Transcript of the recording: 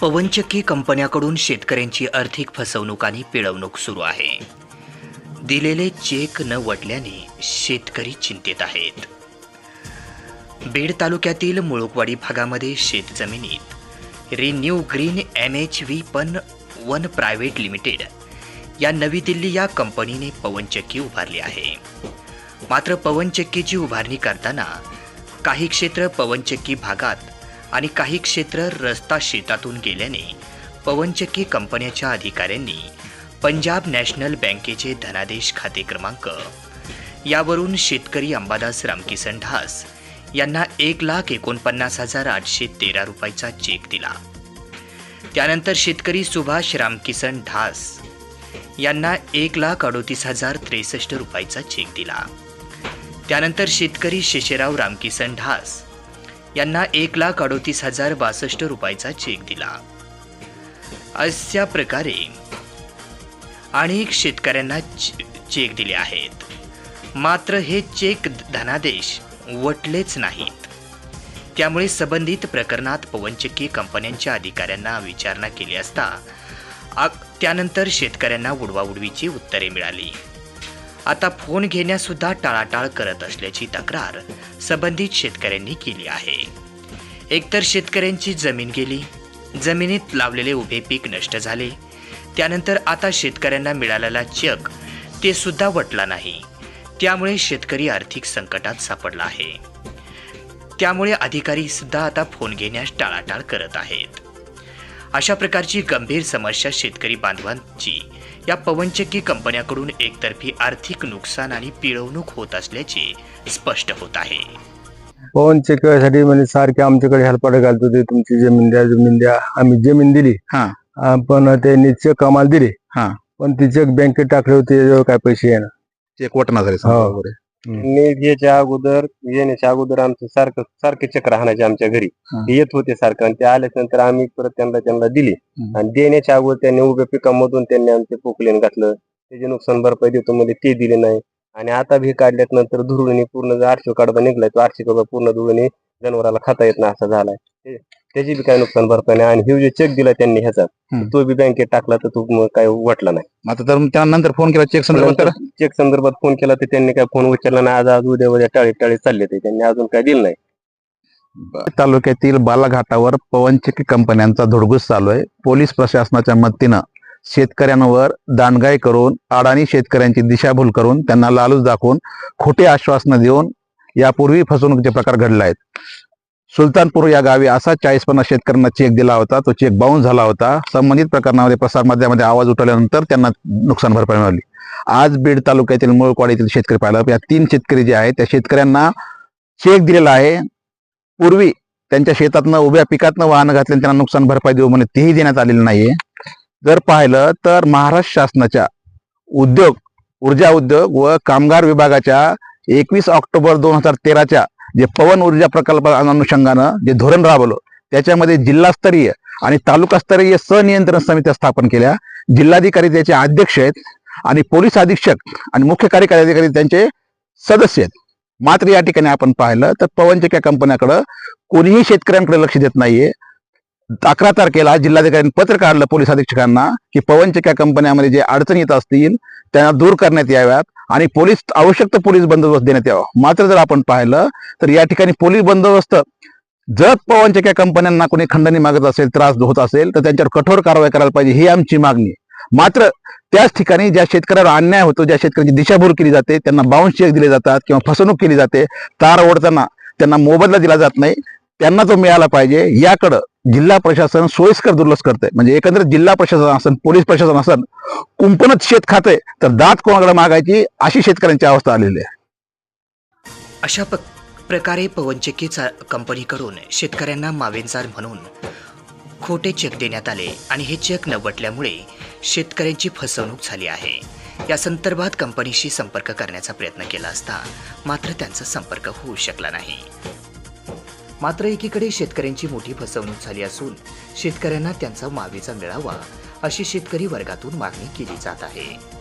पवनचक्की कंपन्याकडून शेतकऱ्यांची आर्थिक फसवणूक आणि पिळवणूक सुरू आहे. दिलेले चेक न वटल्याने शेतकरी चिंतेत आहेत. बीड तालुक्यातील मुळुकवाडी भागामध्ये शेतजमिनीत renew green M H V पण वन प्रायव्हेट लिमिटेड या नवी दिल्ली या कंपनीने पवनचक्की उभारली आहे. मात्र पवनचक्कीची उभारणी करताना काही क्षेत्र पवनचक्की भागात आणि काही क्षेत्र रस्ता शेतातून गेल्याने पवनचक्की कंपन्याच्या अधिकाऱ्यांनी पंजाब नॅशनल बँकेचे धनादेश खाते क्रमांक यावरून शेतकरी अंबादास रामकिसन ढास यांना एक लाख एकोणपन्नास हजार आठशे तेरा रुपयाचा चेक दिला. त्यानंतर शेतकरी सुभाष रामकिसन ढास यांना एक लाख अडोतीस हजार त्रेसष्ट रुपयाचा चेक दिला. त्यानंतर शेतकरी शेषराव रामकिसन ढास यांना एक लाख अडोतीस हजार बासष्ट रुपयाचा चेक दिला. अशा प्रकारे अनेक शेतकऱ्यांना चे- चेक दिले आहेत. मात्र हे चेक धनादेश वटलेच नाहीत. त्यामुळे संबंधित प्रकरणात पवनचक्की कंपन्यांच्या अधिकाऱ्यांना विचारणा केली असता आ- त्यानंतर शेतकऱ्यांना उडवाउडवीची उत्तरे मिळाली. आता फोन घेण्यासुद्धा टाळाटाळ करत असल्याची तक्रार संबंधित शेतकऱ्यांनी केली आहे. एकतर शेतकऱ्यांची जमीन गेली जमिनीत लावलेले उभे पीक नष्ट झाले त्यानंतर आता शेतकऱ्यांना मिळालेला चक ते सुद्धा वटला नाही. त्यामुळे शेतकरी आर्थिक संकटात सापडला आहे. त्यामुळे अधिकारी सुद्धा आता फोन घेण्यास टाळाटाळ करत आहेत. अशा प्रकारची गंभीर समस्या शेतकरी बांधवांची या पवनचक्की कंपन्याकडून एकतर्फी आर्थिक नुकसान आणि पिळवणूक होत असल्याचे स्पष्ट होत आहे पवन चेकसाठी म्हणजे सारखे आमच्याकडे हेल्पाट घालतो ते तुमची जमीन द्या जमीन द्या आम्ही जमीन दिली हा. पण त्यांनी चेक आम्हाला दिले हा. पण ते चेक बँकेत टाकले होते त्याच्यावर काय पैसे येणार चेक वटना झाले हो. मी याच्या अगोदर येण्याच्या अगोदर आमचं सारखं सारखे चक्र हाणायचे आमच्या घरी. ते येत होते सारखं आणि ते आल्याच्यानंतर आम्ही परत त्यांना त्यांना दिली. आणि देण्याच्या अगोदर त्यांनी उभ्या पिकांमधून त्यांनी आमचे पोकलेन घातलं. त्याचे नुकसान भरपाई देतो म्हणजे ते दिले नाही. आणि आता भी काढल्यात नंतर धुरुणी पूर्ण आरशी कडबा निघलाय तो आरशी कडबा पूर्ण धुरुणी जनावराला खाता येत नाही असा झालाय. त्याची बी काही नुकसान भरपाई नाही. आणि हे जे चेक दिला त्यांनी ह्याचा हम्म. तो बी बँकेत टाकला तर तो मग काय वाटला नाही. आता तर त्यानंतर फोन केला चेक संदर्भात तर? चेक संदर्भात फोन केला तर त्यांनी काय फोन उचलला नाही. आज आज उद्या उद्या टाळी टाळी चालले ते. त्यांनी अजून काय दिलं नाही. तालुक्यातील बालाघाटावर पवनचक्की कंपन्यांचा धुडगूस चालू आहे. पोलीस प्रशासनाच्या मदतीनं शेतकऱ्यांवर दांडगाई करून अडाणी शेतकऱ्यांची दिशाभूल करून त्यांना लालूच दाखवून खोटे आश्वासनं देऊन यापूर्वी फसवणुकीचे प्रकार घडले आहेत. सुलतानपूर या गावी असा चाळीस पन्नास शेतकऱ्यांना चेक दिला होता. तो चेक बाउन्स झाला होता. संबंधित प्रकरणामध्ये प्रसारमाध्यमामध्ये आवाज उठवल्यानंतर त्यांना नुकसान भरपाई मिळाली. आज बीड तालुक्यातील मुळकवाडीतील शेतकरी पाहिलं. या तीन शेतकरी जे आहेत त्या शेतकऱ्यांना चेक दिलेला आहे. पूर्वी त्यांच्या शेतातनं उभ्या पिकातनं वाहनं घातल्याने त्यांना नुकसान भरपाई देऊ म्हणे तेही देण्यात आलेलं नाहीये. जर पाहिलं तर महाराष्ट्र शासनाच्या उद्योग ऊर्जा उद्योग व कामगार विभागाच्या एकवीस ऑक्टोबर दोन हजार तेराच्या जे पवन ऊर्जा प्रकल्प अनुषंगानं जे धोरण राबवलं त्याच्यामध्ये जिल्हास्तरीय आणि तालुकास्तरीय सनियंत्रण समित्या स्थापन केल्या. जिल्हाधिकारी त्याचे अध्यक्ष आहेत आणि पोलीस अधीक्षक आणि मुख्य कार्यकारी अधिकारी त्यांचे सदस्य आहेत. मात्र या ठिकाणी आपण पाहिलं तर पवनचक्या कंपन्याकडं कोणीही शेतकऱ्यांकडे लक्ष देत नाहीये. अकरा तारखेला जिल्हाधिकाऱ्यांनी पत्र काढलं पोलीस अधीक्षकांना की पवनचक्या कंपन्यामध्ये जे अडचणी येत असतील त्यांना दूर करण्यात याव्यात आणि पोलीस आवश्यक तर पोलीस बंदोबस्त देण्यात यावा. मात्र जर आपण पाहिलं तर या ठिकाणी पोलीस बंदोबस्त जर काही कंपन्यांना कोणी खंडणी मागत असेल त्रास होत असेल तर त्यांच्यावर कठोर कारवाई करायला पाहिजे ही आमची मागणी मात्र त्याच ठिकाणी ज्या शेतकऱ्यावर अन्याय होतो ज्या शेतकऱ्यांची दिशाभूल केली जाते त्यांना बाउन्स चेक दिले जातात किंवा फसवणूक केली जाते तार ओढताना त्यांना मोबदला दिला जात नाही. त्यांना तो मिळाला पाहिजे. याकडं जिल्हा प्रशासन सोयीस्कर दुर्लक्ष करते म्हणजे एकंदरीत जिल्हा प्रशासन असन पोलीस प्रशासन असन कुंपणच शेत खाते तर दात कोणाकडे मागायची अशी शेतकऱ्यांची अवस्था आलेली आहे. अशा प्रकारे पवनचक्कीचा कंपनी कंपनीकडून शेतकऱ्यांना मावेंजार म्हणून खोटे चेक देण्यात आले आणि हे चेक नवटल्यामुळे शेतकऱ्यांची फसवणूक झाली आहे. या संदर्भात कंपनीशी संपर्क करण्याचा प्रयत्न केला असता मात्र त्यांचा संपर्क होऊ शकला नाही. मात्र एकीकडे शेतकऱ्यांची मोठी फसवणूक झाली असून शेतकऱ्यांना त्यांचा मावेचा मिळावा अशी शेतकरी वर्गातून मागणी केली जात आहे.